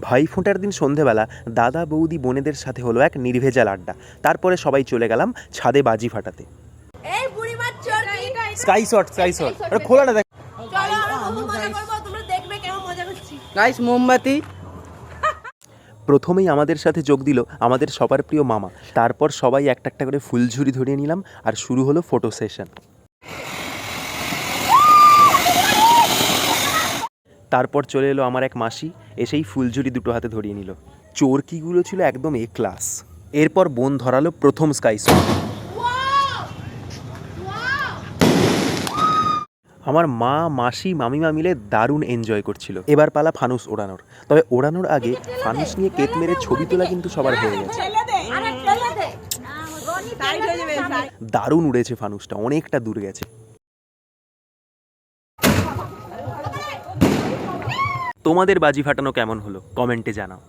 ভাই ফোঁটার দিন সন্ধেবেলা দাদা বৌদি বোনেদের সাথে হলো এক নির্ভেজাল আড্ডা। তারপরে সবাই চলে গেলাম ছাদে বাজি ফাটাতে। এই বুড়িমার চর্বি স্কাই শট স্কাই শট আরে খোলাটা দেখ। চলো আমরা বহু মজা করব তোমরা দেখবে কেমন মজা করছি। গাইস মোমবাতি। প্রথমেই আমাদের সাথে যোগ দিল আমাদের সবার প্রিয় মামা। তারপর সবাই একটা একটা করে ফুলঝুরি ধরিয়ে নিলাম আর শুরু হলো ফটো সেশন তারপর চলে এলো আমার এক মাসি, এসেই ফুলঝুরি দুটো হাতে ধরিয়ে নিল। চোরকিগুলো ছিল একদম এ ক্লাস। এরপর বোন ধরালো প্রথম স্কাই আমার মা, মাসি, মামিমা মিলে দারুণ এনজয় করছিল। এবার পালা ফানুস ওড়ানোর। তবে ওড়ানোর আগে ফানুস নিয়ে কেক মেরে ছবি তোলা কিন্তু সবার হয়ে গেছে। দারুণ উড়েছে ফানুসটা, অনেকটা দূর গেছে। তোমাদের বাজি ফাটানো কেমন হলো? কমেন্টে জানাও।